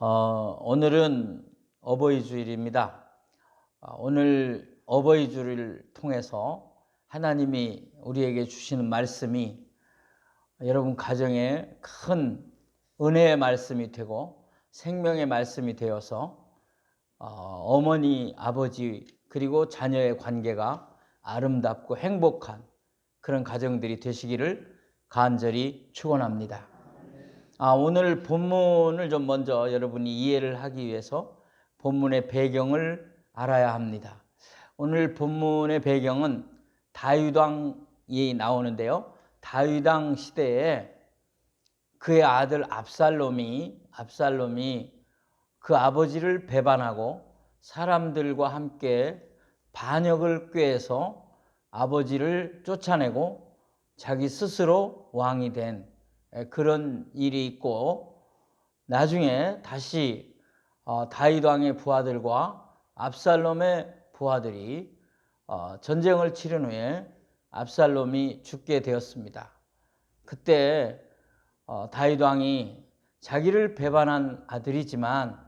어, 오늘은 어버이 주일입니다. 어, 오늘 어버이 주일을 통해서 하나님이 우리에게 주시는 말씀이 여러분 가정에 큰 은혜의 말씀이 되고 생명의 말씀이 되어서 어, 어머니, 아버지 그리고 자녀의 관계가 아름답고 행복한 그런 가정들이 되시기를 간절히 축원합니다. 아, 오늘 본문을 좀 먼저 여러분이 이해를 하기 위해서 본문의 배경을 알아야 합니다. 오늘 본문의 배경은 다윗왕이 나오는데요. 다윗왕 시대에 그의 아들 압살롬이 압살롬이 그 아버지를 배반하고 사람들과 함께 반역을 꾀해서 아버지를 쫓아내고 자기 스스로 왕이 된 그런 일이 있고 나중에 다시 어, 다윗 왕의 부하들과 압살롬의 부하들이 어, 전쟁을 치른 후에 압살롬이 죽게 되었습니다. 그때 어, 다윗 왕이 자기를 배반한 아들이지만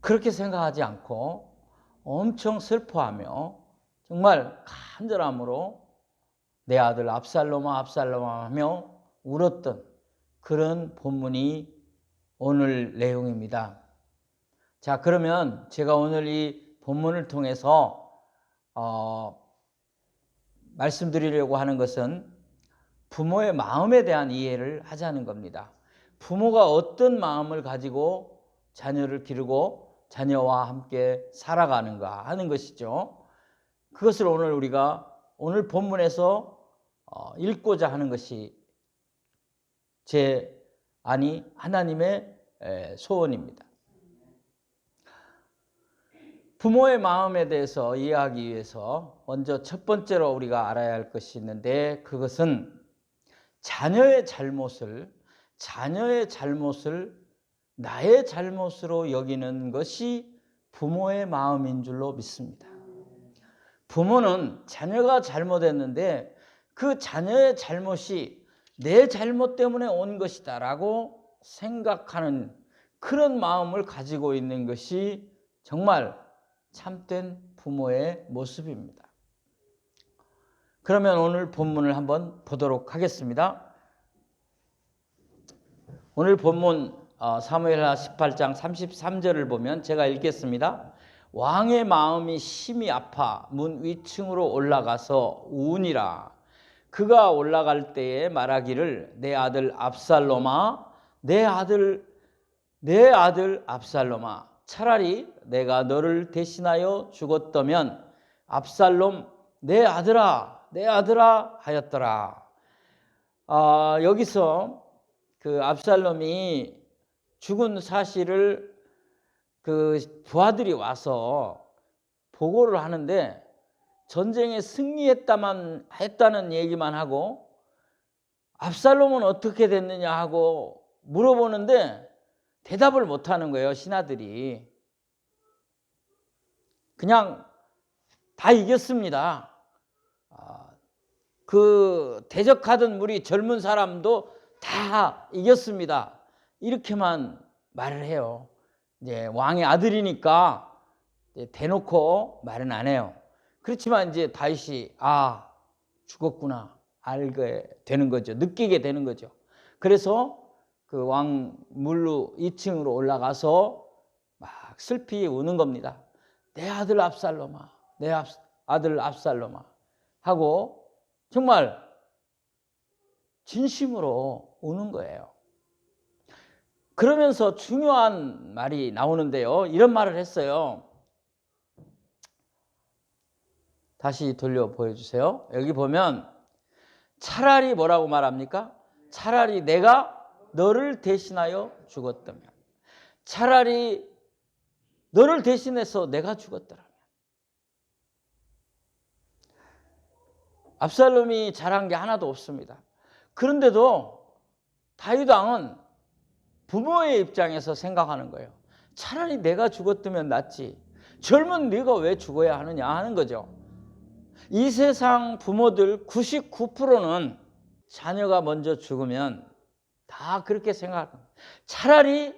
그렇게 생각하지 않고 엄청 슬퍼하며 정말 간절함으로 내 아들 압살롬아 압살롬아 하며 울었던 그런 본문이 오늘 내용입니다. 자 그러면 제가 오늘 이 본문을 통해서 어, 말씀드리려고 하는 것은 부모의 마음에 대한 이해를 하자는 겁니다. 부모가 어떤 마음을 가지고 자녀를 기르고 자녀와 함께 살아가는가 하는 것이죠. 그것을 오늘 우리가 오늘 본문에서 어, 읽고자 하는 것이 제 아니 하나님의 소원입니다. 부모의 마음에 대해서 이해하기 위해서 먼저 첫 번째로 우리가 알아야 할 것이 있는데 그것은 자녀의 잘못을 자녀의 잘못을 나의 잘못으로 여기는 것이 부모의 마음인 줄로 믿습니다. 부모는 자녀가 잘못했는데 그 자녀의 잘못이 내 잘못 때문에 온 것이다 라고 생각하는 그런 마음을 가지고 있는 것이 정말 참된 부모의 모습입니다. 그러면 오늘 본문을 한번 보도록 하겠습니다. 오늘 본문 어, 사무엘하 18장 33절을 보면 제가 읽겠습니다. 왕의 마음이 심히 아파 문 위층으로 올라가서 우니라 그가 올라갈 때에 말하기를 내 아들 압살롬아 내 아들 내 아들 압살롬아 차라리 내가 너를 대신하여 죽었다면 압살롬 내 아들아 내 아들아 하였더라. 아, 여기서 그 압살롬이 죽은 사실을 그 부하들이 와서 보고를 하는데 전쟁에 승리했다만 했다는 얘기만 하고 압살롬은 어떻게 됐느냐 하고 물어보는데 대답을 못 하는 거예요, 신하들이. 그냥 다 이겼습니다. 아, 그 대적하던 우리 젊은 사람도 다 이겼습니다. 이렇게만 말을 해요. 이제 왕의 아들이니까 대놓고 말은 안 해요. 그렇지만 이제 다윗이 아 죽었구나 알게 되는 거죠. 느끼게 되는 거죠. 그래서 그 왕 물루 2층으로 올라가서 막 슬피 우는 겁니다. 내 아들 압살롬아, 내 아들 압살롬아 하고 정말 진심으로 우는 거예요. 그러면서 중요한 말이 나오는데요. 이런 말을 했어요. 다시 돌려 보여주세요. 여기 보면 차라리 뭐라고 말합니까? 차라리 내가 너를 대신하여 죽었다면 차라리 너를 대신해서 내가 죽었더라면 압살롬이 잘한 게 하나도 없습니다. 그런데도 다윗 왕은 부모의 입장에서 생각하는 거예요. 차라리 내가 죽었으면 낫지. 젊은 네가 왜 죽어야 하느냐 하는 거죠. 이 세상 부모들 99%는 자녀가 먼저 죽으면 다 그렇게 생각합니다. 차라리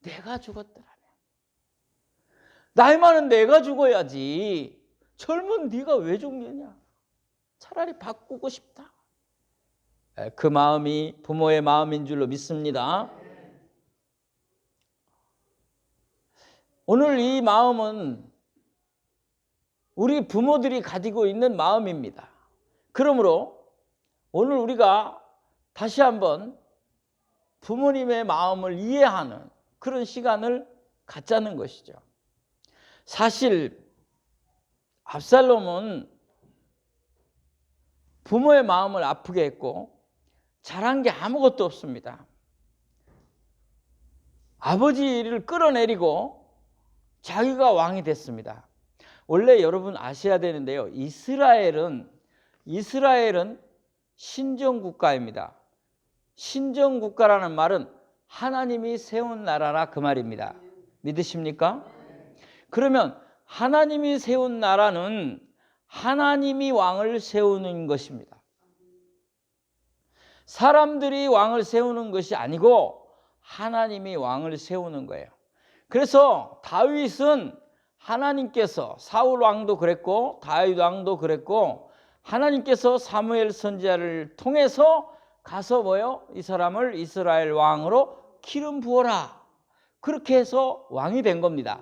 내가 죽었더라면. 나이 많은 내가 죽어야지 젊은 네가 왜 죽느냐. 차라리 바꾸고 싶다. 에, 그 마음이 부모의 마음인 줄로 믿습니다. 오늘 이 마음은 우리 부모들이 가지고 있는 마음입니다 그러므로 오늘 우리가 다시 한번 부모님의 마음을 이해하는 그런 시간을 갖자는 것이죠. 사실 압살롬은 부모의 마음을 아프게 했고 잘한 게 아무것도 없습니다. 아버지를 끌어내리고 자기가 왕이 됐습니다. 원래 여러분 아셔야 되는데요. 이스라엘은 이스라엘은 신정 국가입니다. 신정 국가라는 말은 하나님이 세운 나라라 그 말입니다. 믿으십니까? 그러면 하나님이 세운 나라는 하나님이 왕을 세우는 것입니다. 사람들이 왕을 세우는 것이 아니고 하나님이 왕을 세우는 거예요. 그래서 다윗은 하나님께서 사울 왕도 그랬고 다윗 왕도 그랬고 하나님께서 사무엘 선지자를 통해서 가서 뭐요? 이 사람을 이스라엘 왕으로 기름 부어라. 그렇게 해서 왕이 된 겁니다.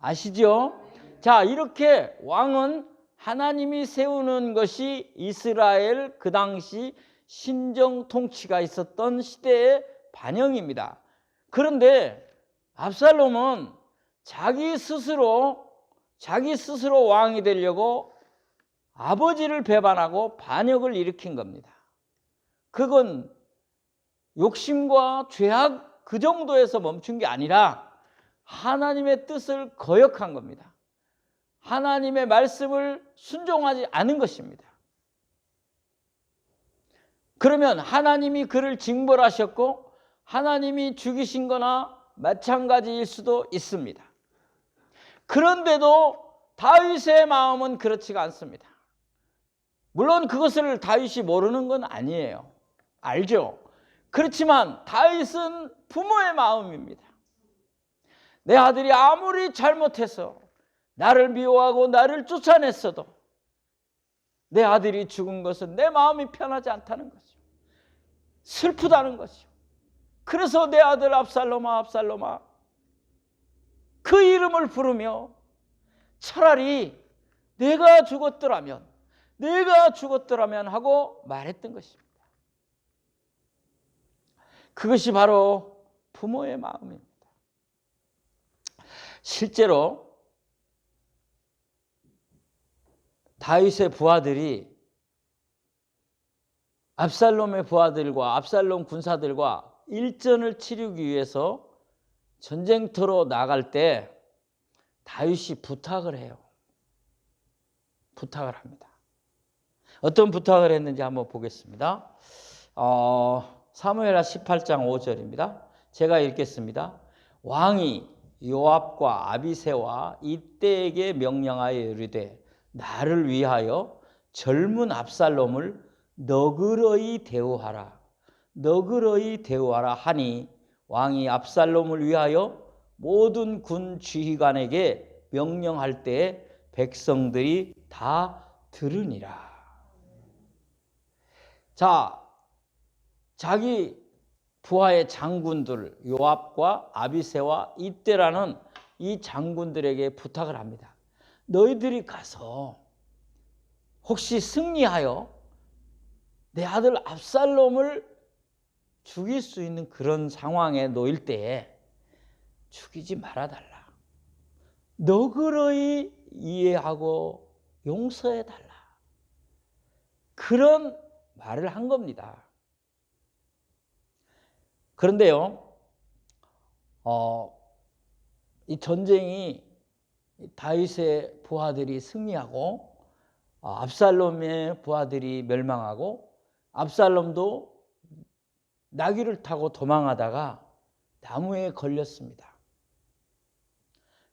아시죠? 자, 이렇게 왕은 하나님이 세우는 것이 이스라엘 그 당시 신정 통치가 있었던 시대의 반영입니다. 그런데 압살롬은 자기 스스로 자기 스스로 왕이 되려고 아버지를 배반하고 반역을 일으킨 겁니다. 그건 욕심과 죄악 그 정도에서 멈춘 게 아니라 하나님의 뜻을 거역한 겁니다. 하나님의 말씀을 순종하지 않은 것입니다. 그러면 하나님이 그를 징벌하셨고 하나님이 죽이신 거나 마찬가지일 수도 있습니다. 그런데도 다윗의 마음은 그렇지가 않습니다. 물론 그것을 다윗이 모르는 건 아니에요. 알죠? 그렇지만 다윗은 부모의 마음입니다. 내 아들이 아무리 잘못해서 나를 미워하고 나를 쫓아냈어도 내 아들이 죽은 것은 내 마음이 편하지 않다는 것이요. 슬프다는 것이요. 그래서 내 아들 압살롬아 압살롬아 그 이름을 부르며 차라리 내가 죽었더라면 내가 죽었더라면 하고 말했던 것입니다. 그것이 바로 부모의 마음입니다. 실제로 다윗의 부하들이 압살롬의 부하들과 압살롬 군사들과 일전을 치르기 위해서 전쟁터로 나갈 때 다윗이 부탁을 해요. 부탁을 합니다. 어떤 부탁을 했는지 한번 보겠습니다. 어, 사무엘하 18장 5절입니다. 제가 읽겠습니다. 왕이 요압과 아비세와 이때에게 명령하여 이르되 나를 위하여 젊은 압살롬을 너그러이 대우하라. 너그러이 대우하라 하니 왕이 압살롬을 위하여 모든 군 지휘관에게 명령할 때 백성들이 다 들으니라. 자, 자기 부하의 장군들 요압과 아비세와 이때라는 이 장군들에게 부탁을 합니다. 너희들이 가서 혹시 승리하여 내 아들 압살롬을 죽일 수 있는 그런 상황에 놓일 때에 죽이지 말아달라. 너그러이 이해하고 용서해달라. 그런 말을 한 겁니다. 그런데요, 어, 이 전쟁이 다윗의 부하들이 승리하고 어, 압살롬의 부하들이 멸망하고 압살롬도 나귀를 타고 도망하다가 나무에 걸렸습니다.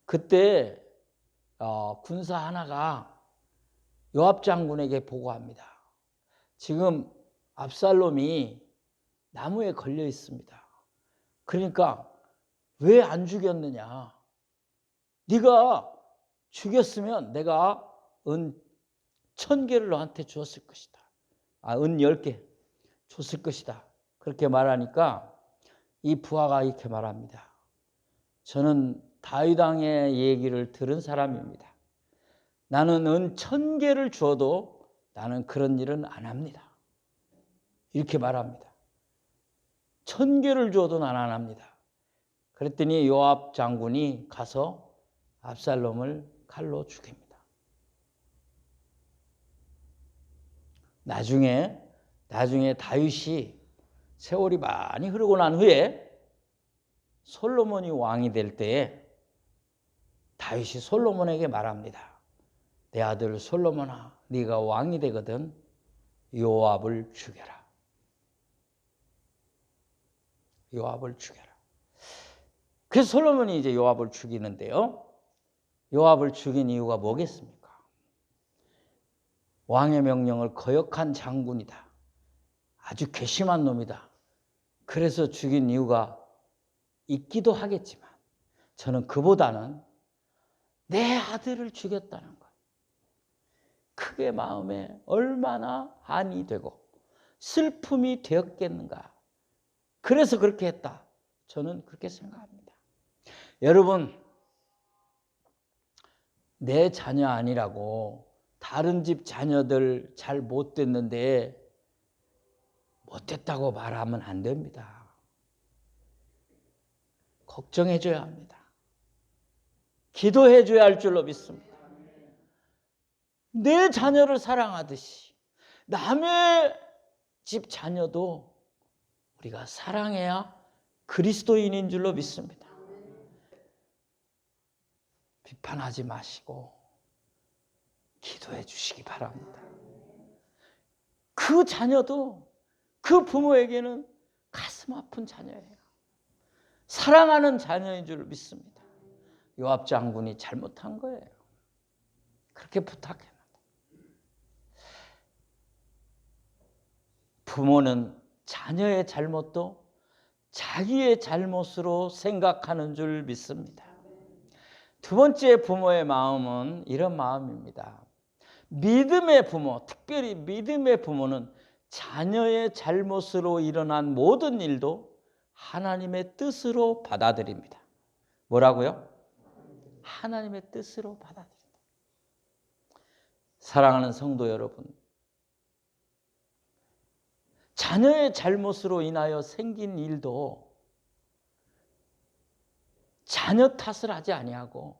그때 어, 군사 하나가 요압 장군에게 보고합니다. 지금 압살롬이 나무에 걸려 있습니다. 그러니까 왜 안 죽였느냐? 네가 죽였으면 내가 은 천 개를 너한테 주었을 것이다. 아, 은 열 개 줬을 것이다. 그렇게 말하니까 이 부하가 이렇게 말합니다. 저는 다윗 왕의 얘기를 들은 사람입니다. 나는 은 천 개를 주어도 나는 그런 일은 안 합니다. 이렇게 말합니다. 천 개를 주어도 난 안 합니다. 그랬더니 요압 장군이 가서 압살롬을 칼로 죽입니다. 나중에 나중에 다윗이 세월이 많이 흐르고 난 후에 솔로몬이 왕이 될 때에 다윗이 솔로몬에게 말합니다. 내 아들 솔로몬아, 네가 왕이 되거든 요압을 죽여라. 요압을 죽여라. 그래서 솔로몬이 이제 요압을 죽이는데요. 요압을 죽인 이유가 뭐겠습니까? 왕의 명령을 거역한 장군이다. 아주 괘씸한 놈이다. 그래서 죽인 이유가 있기도 하겠지만 저는 그보다는 내 아들을 죽였다는 것. 그게 마음에 얼마나 한이 되고 슬픔이 되었겠는가. 그래서 그렇게 했다. 저는 그렇게 생각합니다. 여러분, 내 자녀 아니라고 다른 집 자녀들 잘 못 됐는데 못됐다고 말하면 안 됩니다. 걱정해 줘야 합니다. 기도해 줘야 할 줄로 믿습니다. 내 자녀를 사랑하듯이 남의 집 자녀도 우리가 사랑해야 그리스도인인 줄로 믿습니다. 비판하지 마시고 기도해 주시기 바랍니다. 그 자녀도 그 부모에게는 가슴 아픈 자녀예요. 사랑하는 자녀인 줄 믿습니다. 요압 장군이 잘못한 거예요. 그렇게 부탁했는데. 부모는 자녀의 잘못도 자기의 잘못으로 생각하는 줄 믿습니다. 두 번째 부모의 마음은 이런 마음입니다. 믿음의 부모, 특별히 믿음의 부모는 자녀의 잘못으로 일어난 모든 일도 하나님의 뜻으로 받아들입니다. 뭐라고요? 하나님의 뜻으로 받아들인다. 사랑하는 성도 여러분, 자녀의 잘못으로 인하여 생긴 일도 자녀 탓을 하지 아니하고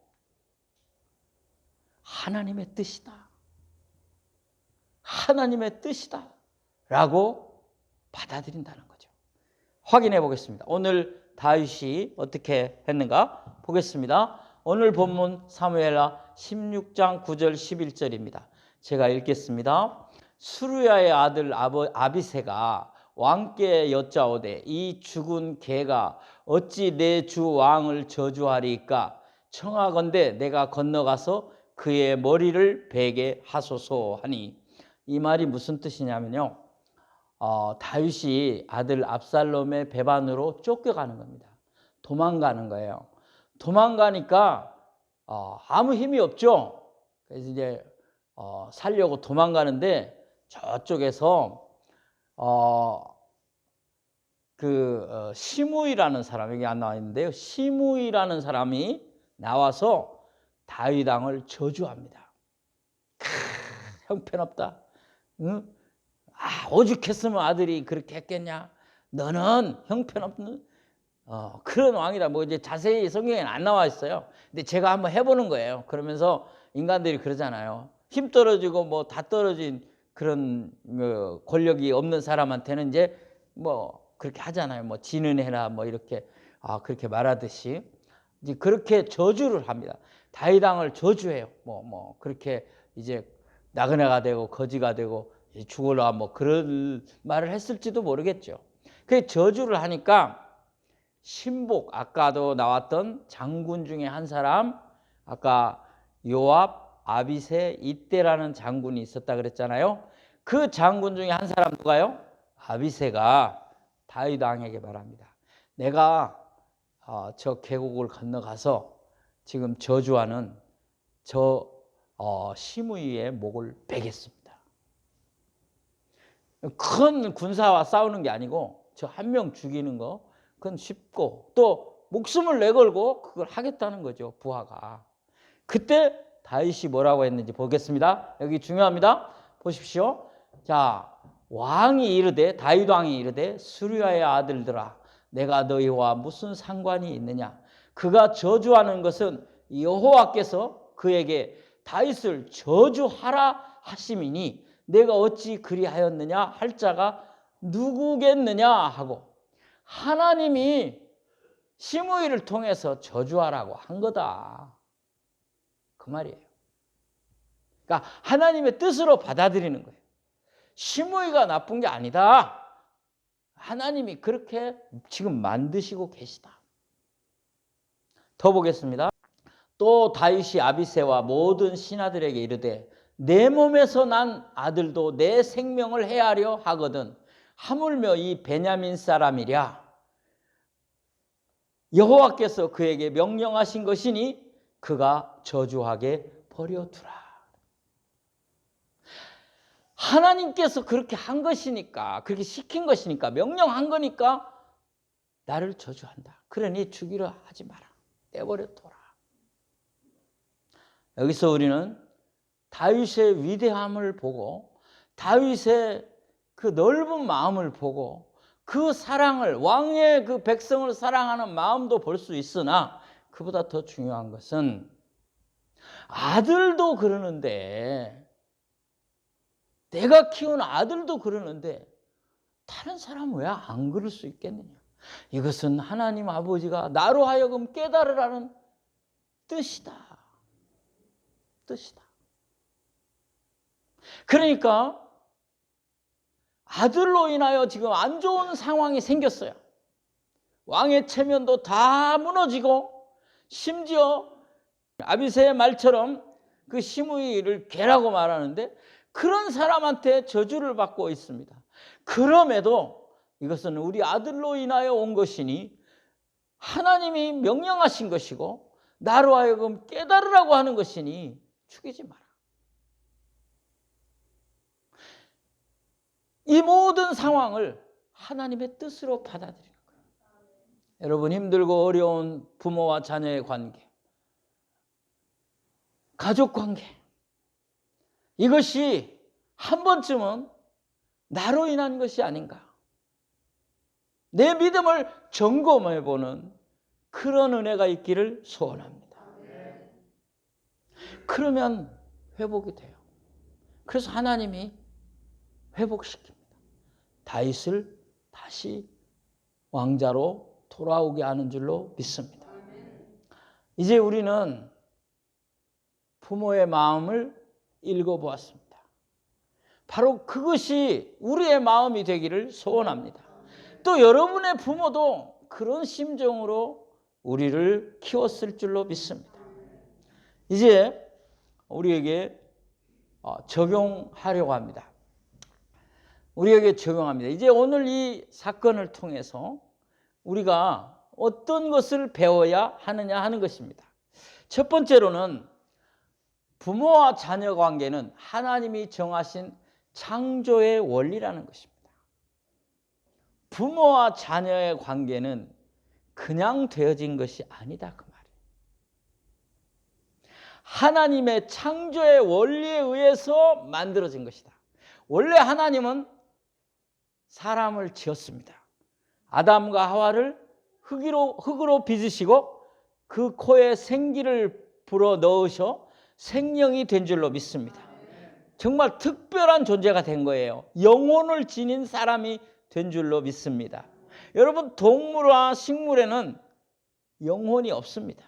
하나님의 뜻이다. 하나님의 뜻이다. 라고 받아들인다는 거죠. 확인해 보겠습니다. 오늘 다윗이 어떻게 했는가 보겠습니다. 오늘 본문 사무엘하 16장 9절 11절입니다. 제가 읽겠습니다. 수루야의 아들 아비세가 왕께 여짜오되 이 죽은 개가 어찌 내 주 왕을 저주하리까 청하건대 내가 건너가서 그의 머리를 베게 하소서 하니 이 말이 무슨 뜻이냐면요. 어, 다윗이 아들 압살롬의 배반으로 쫓겨가는 겁니다. 도망가는 거예요. 도망가니까 어, 아무 힘이 없죠. 그래서 이제 어, 살려고 도망가는데 저쪽에서 어, 그 어, 시무이라는 사람 여기 안 나와 있는데요. 시무이라는 사람이 나와서 다윗 왕을 저주합니다. 크, 형편없다. 응? 아, 오죽했으면 아들이 그렇게 했겠냐? 너는 형편없는 어, 그런 왕이다. 뭐 이제 자세히 성경에는 안 나와 있어요. 근데 제가 한번 해보는 거예요. 그러면서 인간들이 그러잖아요. 힘 떨어지고 뭐 다 떨어진 그런 뭐 권력이 없는 사람한테는 이제 뭐 그렇게 하잖아요. 뭐 지는 해라 뭐 이렇게 아 그렇게 말하듯이 이제 그렇게 저주를 합니다. 다이당을 저주해요. 뭐뭐 뭐 그렇게 이제 나그네가 되고 거지가 되고 죽을라 뭐 그런 말을 했을지도 모르겠죠. 그 저주를 하니까 신복 아까도 나왔던 장군 중에 한 사람 아까 요압 아비세 이때라는 장군이 있었다 그랬잖아요. 그 장군 중에 한 사람 누가요? 아비세가 다윗 왕에게 말합니다. 내가 어, 저 계곡을 건너가서 지금 저주하는 저 어, 시므이의 목을 베겠습니다. 큰 군사와 싸우는 게 아니고 저 한 명 죽이는 거 그건 쉽고 또 목숨을 내걸고 그걸 하겠다는 거죠 부하가. 그때 다윗이 뭐라고 했는지 보겠습니다. 여기 중요합니다. 보십시오. 자 왕이 이르되 다윗 왕이 이르되 수리아의 아들들아 내가 너희와 무슨 상관이 있느냐? 그가 저주하는 것은 여호와께서 그에게 다윗을 저주하라 하심이니 내가 어찌 그리하였느냐 할 자가 누구겠느냐 하고 하나님이 시므이를 통해서 저주하라고 한 거다. 그 말이에요. 그러니까 하나님의 뜻으로 받아들이는 거예요. 시므이가 나쁜 게 아니다. 하나님이 그렇게 지금 만드시고 계시다. 더 보겠습니다. 또 다윗이 아비세와 모든 신하들에게 이르되 내 몸에서 난 아들도 내 생명을 해하려 하거든 하물며 이 베냐민 사람이랴 여호와께서 그에게 명령하신 것이니 그가 저주하게 버려두라. 하나님께서 그렇게 한 것이니까, 그렇게 시킨 것이니까, 명령한 거니까 나를 저주한다. 그러니 죽이려 하지 마라. 떼버려 둬라. 여기서 우리는 다윗의 위대함을 보고 다윗의 그 넓은 마음을 보고 그 사랑을 왕의 그 백성을 사랑하는 마음도 볼 수 있으나 그보다 더 중요한 것은 아들도 그러는데 내가 키운 아들도 그러는데 다른 사람은 왜안 그럴 수 있겠느냐? 이것은 하나님 아버지가 나로 하여금 깨달으라는 뜻이다. 뜻이다. 그러니까 아들로 인하여 지금 안 좋은 상황이 생겼어요. 왕의 체면도 다 무너지고 심지어 아비세의 말처럼 그 시므이를 개라고 말하는데 그런 사람한테 저주를 받고 있습니다. 그럼에도 이것은 우리 아들로 인하여 온 것이니 하나님이 명령하신 것이고 나로 하여금 깨달으라고 하는 것이니 죽이지 마라. 이 모든 상황을 하나님의 뜻으로 받아들이는 거예요. 여러분 힘들고 어려운 부모와 자녀의 관계, 가족 관계, 이것이 한 번쯤은 나로 인한 것이 아닌가. 내 믿음을 점검해 보는 그런 은혜가 있기를 소원합니다. 그러면 회복이 돼요. 그래서 하나님이 회복시킵니다. 다윗을 다시 왕자로 돌아오게 하는 줄로 믿습니다. 이제 우리는 부모의 마음을 읽어보았습니다. 바로 그것이 우리의 마음이 되기를 소원합니다. 또 여러분의 부모도 그런 심정으로 우리를 키웠을 줄로 믿습니다. 이제 우리에게 어, 적용하려고 합니다. 우리에게 적용합니다. 이제 오늘 이 사건을 통해서 우리가 어떤 것을 배워야 하느냐 하는 것입니다. 첫 번째로는 부모와 자녀 관계는 하나님이 정하신 창조의 원리라는 것입니다. 부모와 자녀의 관계는 그냥 되어진 것이 아니다 그 말이에요. 하나님의 창조의 원리에 의해서 만들어진 것이다. 원래 하나님은 사람을 지었습니다. 아담과 하와를 흙으로, 흙으로 빚으시고 그 코에 생기를 불어 넣으셔 생명이 된 줄로 믿습니다. 정말 특별한 존재가 된 거예요. 영혼을 지닌 사람이 된 줄로 믿습니다. 여러분, 동물과 식물에는 영혼이 없습니다.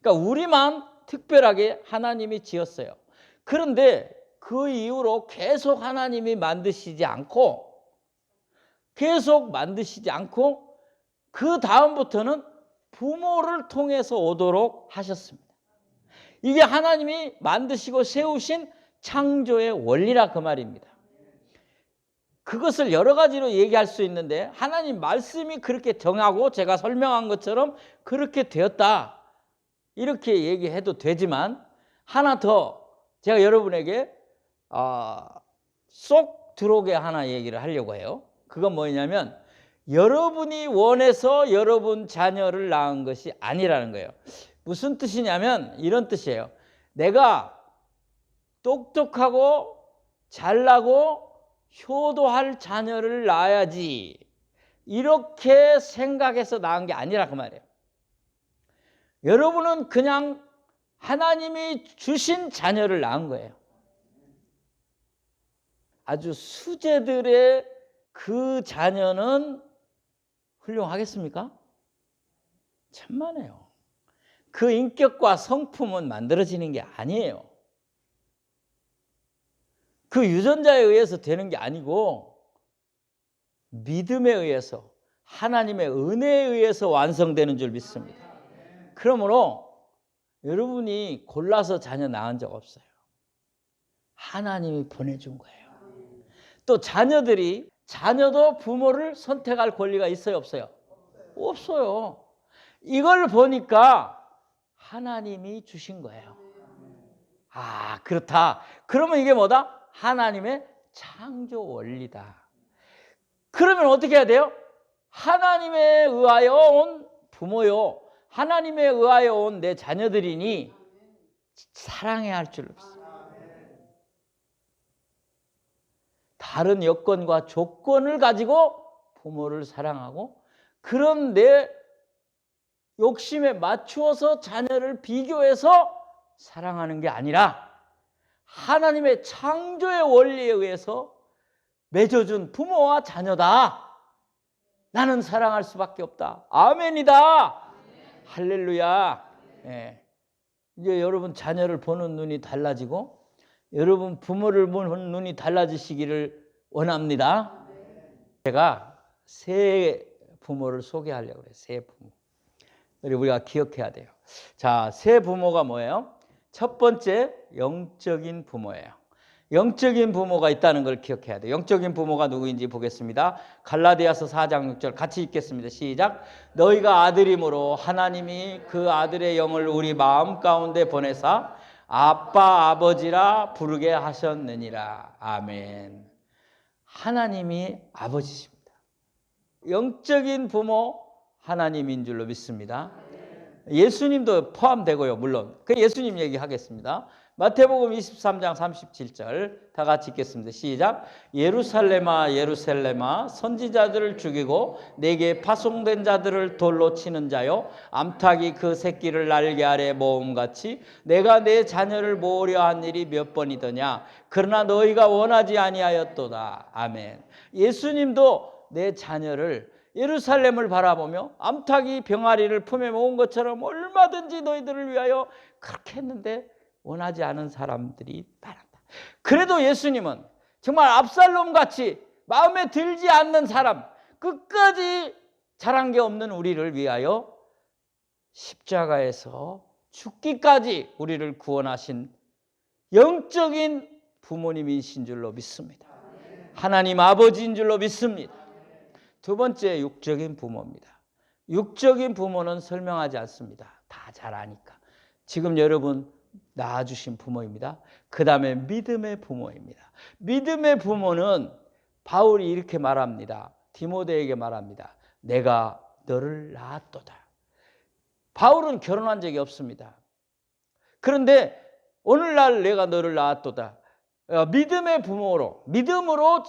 그러니까 우리만 특별하게 하나님이 지었어요. 그런데 그 이후로 계속 하나님이 만드시지 않고 계속 만드시지 않고 그 다음부터는 부모를 통해서 오도록 하셨습니다. 이게 하나님이 만드시고 세우신 창조의 원리라 그 말입니다. 그것을 여러 가지로 얘기할 수 있는데 하나님 말씀이 그렇게 정하고 제가 설명한 것처럼 그렇게 되었다. 이렇게 얘기해도 되지만 하나 더 제가 여러분에게 어, 쏙 들어오게 하나 얘기를 하려고 해요. 그건 뭐냐면 여러분이 원해서 여러분 자녀를 낳은 것이 아니라는 거예요. 무슨 뜻이냐면 이런 뜻이에요. 내가 똑똑하고 잘나고 효도할 자녀를 낳아야지 이렇게 생각해서 낳은 게 아니라 그 말이에요. 여러분은 그냥 하나님이 주신 자녀를 낳은 거예요. 아주 수제들의 그 자녀는 훌륭하겠습니까? 천만에요. 그 인격과 성품은 만들어지는 게 아니에요. 그 유전자에 의해서 되는 게 아니고 믿음에 의해서 하나님의 은혜에 의해서 완성되는 줄 믿습니다. 그러므로 여러분이 골라서 자녀 낳은 적 없어요. 하나님이 보내준 거예요. 또 자녀들이 자녀도 부모를 선택할 권리가 있어요, 없어요? 없어요. 이걸 보니까 하나님이 주신 거예요. 아, 그렇다. 그러면 이게 뭐다? 하나님의 창조 원리다. 그러면 어떻게 해야 돼요? 하나님에 의하여 온 부모요. 하나님에 의하여 온 내 자녀들이니 사랑해야 할줄 믿습 다. 다른 여건과 조건을 가지고 부모를 사랑하고 그런 내 욕심에 맞추어서 자녀를 비교해서 사랑하는 게 아니라 하나님의 창조의 원리에 의해서 맺어준 부모와 자녀다. 나는 사랑할 수밖에 없다. 아멘이다. 할렐루야. 예. 이제 여러분 자녀를 보는 눈이 달라지고 여러분 부모를 보는 눈이 달라지시기를 원합니다. 제가 새 부모를 소개하려고 그래요. 새 부모. 우리가 기억해야 돼요. 자, 새 부모가 뭐예요? 첫 번째 영적인 부모예요. 영적인 부모가 있다는 걸 기억해야 돼요. 영적인 부모가 누구인지 보겠습니다. 갈라디아서 4장 6절 같이 읽겠습니다. 시작. 너희가 아들이므로 하나님이 그 아들의 영을 우리 마음 가운데 보내사 아빠 아버지라 부르게 하셨느니라. 아멘. 하나님이 아버지십니다. 영적인 부모 하나님인 줄로 믿습니다. 예수님도 포함되고요, 물론. 그 예수님 얘기하겠습니다. 마태복음 23장 37절 다 같이 읽겠습니다. 시작. 예루살렘아 예루살렘아 선지자들을 죽이고 내게 파송된 자들을 돌로 치는 자요 암탉이 그 새끼를 날개 아래 모음같이 내가 내 자녀를 모으려 한 일이 몇 번이더냐 그러나 너희가 원하지 아니하였도다. 아멘. 예수님도 내 자녀를 예루살렘을 바라보며 암탉이 병아리를 품에 모은 것처럼 얼마든지 너희들을 위하여 그렇게 했는데 원하지 않은 사람들이 많았다. 그래도 예수님은 정말 압살롬 같이 마음에 들지 않는 사람, 끝까지 잘한 게 없는 우리를 위하여 십자가에서 죽기까지 우리를 구원하신 영적인 부모님이신 줄로 믿습니다. 하나님 아버지인 줄로 믿습니다. 두 번째 육적인 부모입니다. 육적인 부모는 설명하지 않습니다. 다 잘 아니까. 지금 여러분 낳아주신 부모입니다. 그 다음에 믿음의 부모입니다. 믿음의 부모는 바울이 이렇게 말합니다. 디모데에게 말합니다. 내가 너를 낳았도다. 바울은 결혼한 적이 없습니다. 그런데 오늘날 내가 너를 낳았도다. 어, 믿음의 부모로, 믿음으로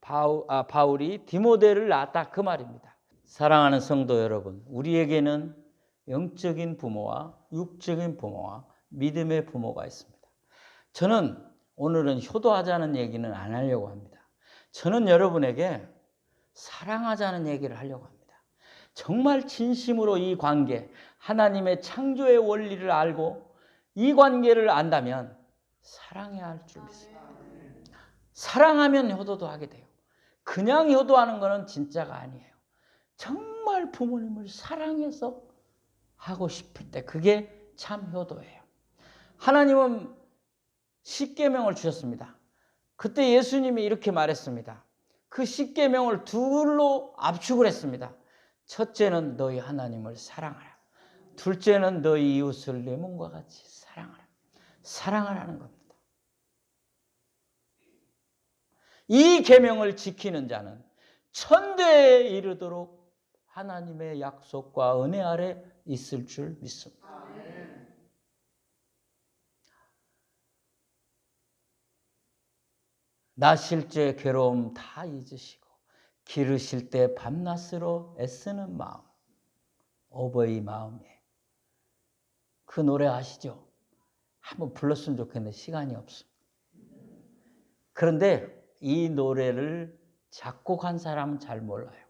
바울, 아, 바울이 디모데를 낳았다. 그 말입니다. 사랑하는 성도 여러분, 우리에게는 영적인 부모와 육적인 부모와 믿음의 부모가 있습니다. 저는 오늘은 효도하자는 얘기는 안 하려고 합니다. 저는 여러분에게 사랑하자는 얘기를 하려고 합니다. 정말 진심으로 이 관계, 하나님의 창조의 원리를 알고 이 관계를 안다면 사랑해야 할 줄 믿습니다. 사랑하면 효도도 하게 돼요. 그냥 효도하는 것은 진짜가 아니에요. 정말 부모님을 사랑해서 하고 싶을 때 그게 참 효도예요. 하나님은 십계명을 주셨습니다. 그때 예수님이 이렇게 말했습니다. 그 십계명을 둘로 압축을 했습니다. 첫째는 너희 하나님을 사랑하라. 둘째는 너희 이웃을 내 몸과 같이 사랑하라. 사랑하라는 겁니다. 이 계명을 지키는 자는 천대에 이르도록 하나님의 약속과 은혜 아래 있을 줄 믿습니다. 나실 때 괴로움 다 잊으시고 기르실 때 밤낮으로 애쓰는 마음 어버이 마음에 그 노래 아시죠? 한번 불렀으면 좋겠는데 시간이 없어. 그런데 이 노래를 작곡한 사람은 잘 몰라요.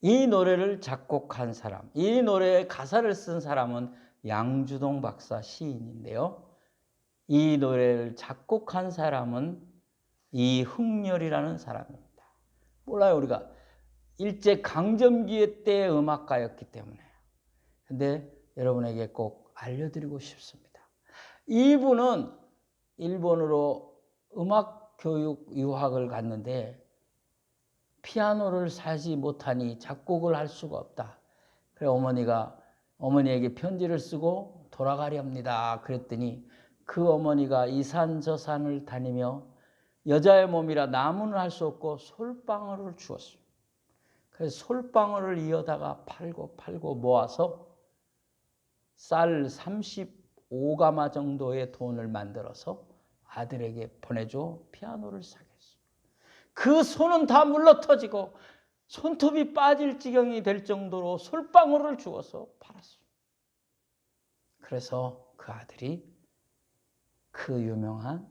이 노래를 작곡한 사람, 이 노래의 가사를 쓴 사람은 양주동 박사 시인인데요. 이 노래를 작곡한 사람은 이흥렬이라는 사람입니다. 몰라요, 우리가. 일제 강점기 때 음악가였기 때문에. 근데 여러분에게 꼭 알려드리고 싶습니다. 이분은 일본으로 음악 교육 유학을 갔는데 피아노를 사지 못하니 작곡을 할 수가 없다. 그래 어머니가 어머니에게 편지를 쓰고 돌아가렵니다. 그랬더니 그 어머니가 이 산 저 산을 다니며 여자의 몸이라 나무는 할 수 없고 솔방울을 주었어요. 그래서 솔방울을 이어다가 팔고 팔고 모아서 쌀 35가마 정도의 돈을 만들어서 아들에게 보내줘 피아노를 사겠어. 그 손은 다 물러터지고 손톱이 빠질 지경이 될 정도로 솔방울을 주어서 팔았어. 그래서 그 아들이 그 유명한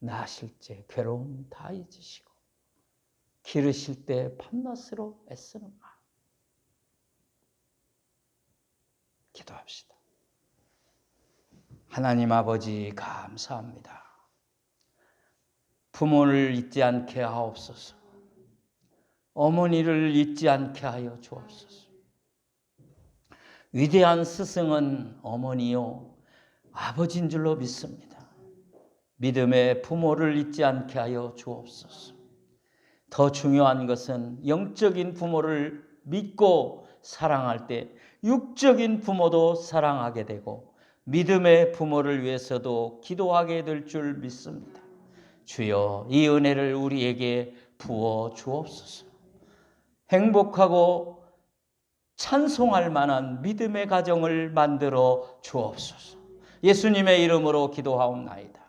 나실 때 괴로움 다 잊으시고 기르실 때 밤낮으로 애쓰는 마음. 기도합시다. 하나님 아버지 감사합니다. 부모를 잊지 않게 하옵소서. 어머니를 잊지 않게 하여 주옵소서. 위대한 스승은 어머니요 아버지인 줄로 믿습니다. 믿음의 부모를 잊지 않게 하여 주옵소서. 더 중요한 것은 영적인 부모를 믿고 사랑할 때 육적인 부모도 사랑하게 되고 믿음의 부모를 위해서도 기도하게 될 줄 믿습니다. 주여 이 은혜를 우리에게 부어 주옵소서. 행복하고 찬송할 만한 믿음의 가정을 만들어 주옵소서. 예수님의 이름으로 기도하옵나이다.